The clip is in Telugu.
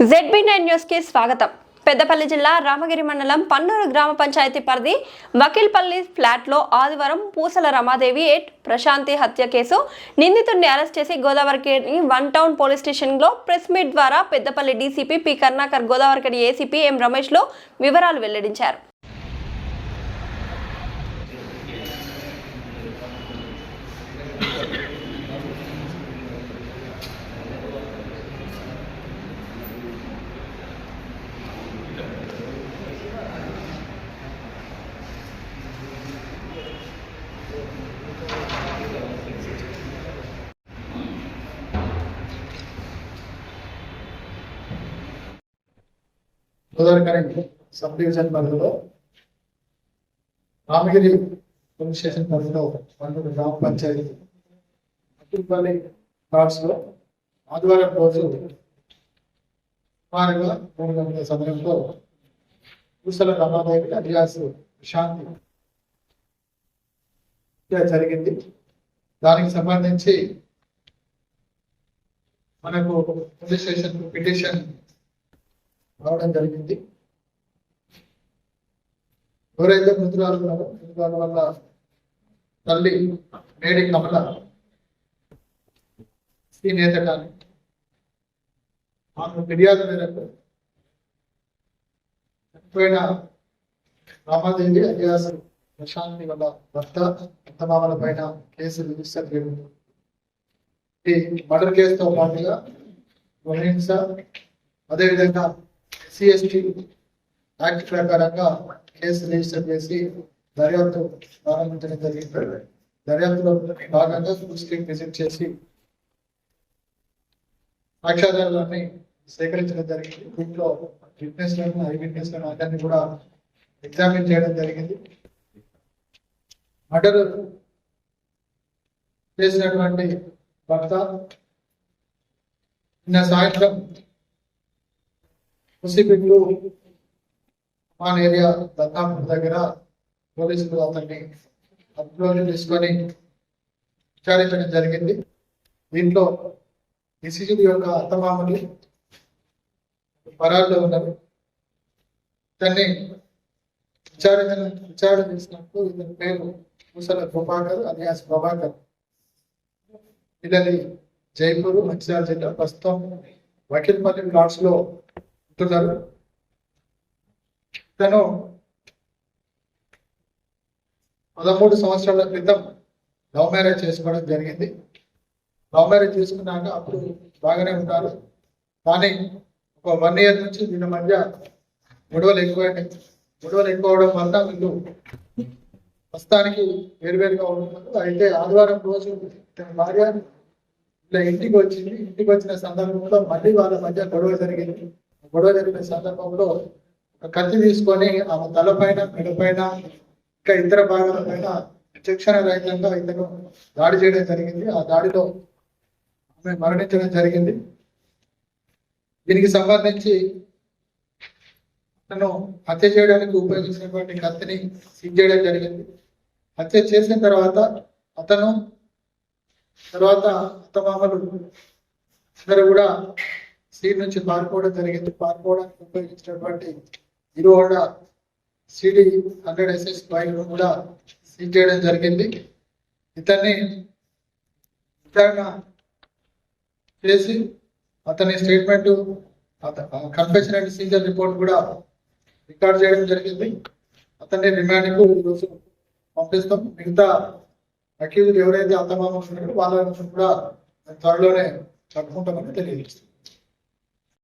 జెడ్బీ నైన్ న్యూస్కి స్వాగతం. పెద్దపల్లి జిల్లా రామగిరి మండలం పన్నూరు గ్రామ పంచాయతీ పరిధి వకీల్పల్లి ఫ్లాట్లో ఆదివారం పూసల రమాదేవి ఎట్ ప్రశాంతి హత్య కేసు నిందితుడిని అరెస్ట్ చేసి గోదావరిఖని వన్ టౌన్ పోలీస్ స్టేషన్లో ప్రెస్ మీట్ ద్వారా Peddapalli DCP P Karnakar Godavarikhani ACP M రమేష్లో వివరాలు వెల్లడించారు. గోదావరి సబ్ డివిజన్ పరిధిలో రామగిరి పోలీస్ స్టేషన్ పరిధిలో పన్నెండు గ్రామ పంచాయతీ అట్టుపల్లి కార్డ్స్ ఆదివారం రోజు సుమారుగా మూడు గంటల సమయంలో పూసల రమాదేవి అలియాస్ శాంతి జరిగింది. దానికి సంబంధించి మనకు పోలీస్ స్టేషన్ పిటిషన్ రావడం జరిగింది. ఎవరైతే మృతురాలు ఉన్నారో మృతురాలు వల్ల తల్లి మేడి కమల శ్రీ నేత కానీ ఆమె ఫిర్యాదు మేరకు చనిపోయిన రామాదేవి అలియాస్ ప్రశాంతి వల్ల భర్త అత్తమామల పైన కేసు రిజిస్టర్ చేయడం ఈ మర్డర్ కేసుతో పాటుగా గృహహింస అదేవిధంగా సిఎస్టి యాక్ట్ ప్రకారంగా కేసు రిజిస్టర్ చేసి దర్యాప్తు ప్రారంభించడం జరిగింది. దర్యాప్తులో భాగంగా ఫుల్ స్క్రీన్ విజిట్ చేసి సాక్ష్యాధారాలన్నీ సేకరించడం జరిగింది. దీంట్లో విట్నెస్లను ఐ విట్నెస్లను అందరినీ కూడా ఎగ్జామిన్ చేయడం జరిగింది. మర్డర్ చేసినటువంటి భర్త నిన్న సాయంత్రం ముసిపిట్లు మాన్ ఏరియా దత్తాపూర్ దగ్గర పోలీసులు అతన్ని అదుపులోకి తీసుకొని విచారించడం జరిగింది. దీంట్లో డిసిజన్ యొక్క అత్తమామని పరాల్లో ఉన్నారు. ఇతన్ని విచారించిన విచారణ చేసినప్పుడు ఇతని పేరు పూసల ప్రభాకర్ అలియాస్ ప్రభాకర్. ఇతని జైపూర్ మంచిర్యాల జిల్లా ప్రస్తుతం వకీల్పల్లి ప్లాట్స్లో చూసారు? తను పదమూడు సంవత్సరాల క్రితం లవ్ మ్యారేజ్ చేసుకోవడం జరిగింది. లవ్ మ్యారేజ్ చేసుకున్నాక అప్పుడు బాగానే ఉంటారు కానీ ఒక వన్ ఇయర్ నుంచి వీళ్ళ మధ్య గొడవలు ఎక్కువైనాయి. గొడవలు ఎక్కువ అవడం వల్ల వీళ్ళు ప్రస్తుతానికి వేరువేరుగా ఉంటున్నారు. అయితే ఆదివారం రోజు తన భార్య ఇలా ఇంటికి వచ్చింది. ఇంటికి వచ్చిన సందర్భంలో మళ్ళీ వాళ్ళ మధ్య గొడవ జరిగింది. గొడవ జరిగిన సందర్భంలో ఒక కత్తి తీసుకొని ఆమె తలపైన మెడపైన ఇంకా ఇతర భాగాల పైన శిక్షణ రహితంగా ఇతను దాడి చేయడం జరిగింది. ఆ దాడిలో ఆమె మరణించడం జరిగింది. దీనికి సంబంధించి అతను హత్య చేయడానికి ఉపయోగించినటువంటి కత్తిని సీజ్ చేయడం జరిగింది. హత్య చేసిన తర్వాత అతను తర్వాత అత్తమామలు అందరూ కూడా సీట్ నుంచి పారిపోవడం జరిగింది. పారిపోవడానికి ఉపయోగించినటువంటి Hero Honda CD hundred SS bike కూడా సీజ్ చేయడం జరిగింది. ఇతన్ని విచారణ చేసి అతని statement confession and seizure report కూడా రికార్డ్ చేయడం జరిగింది. అతన్ని రిమాండ్కు ఈరోజు పంపిస్తాం. మిగతా అక్యూజ్ ఎవరైతే అత్తమామ ఉన్నారో వాళ్ళ కూడా త్వరలోనే చదువుకుంటామని తెలియజేస్తాం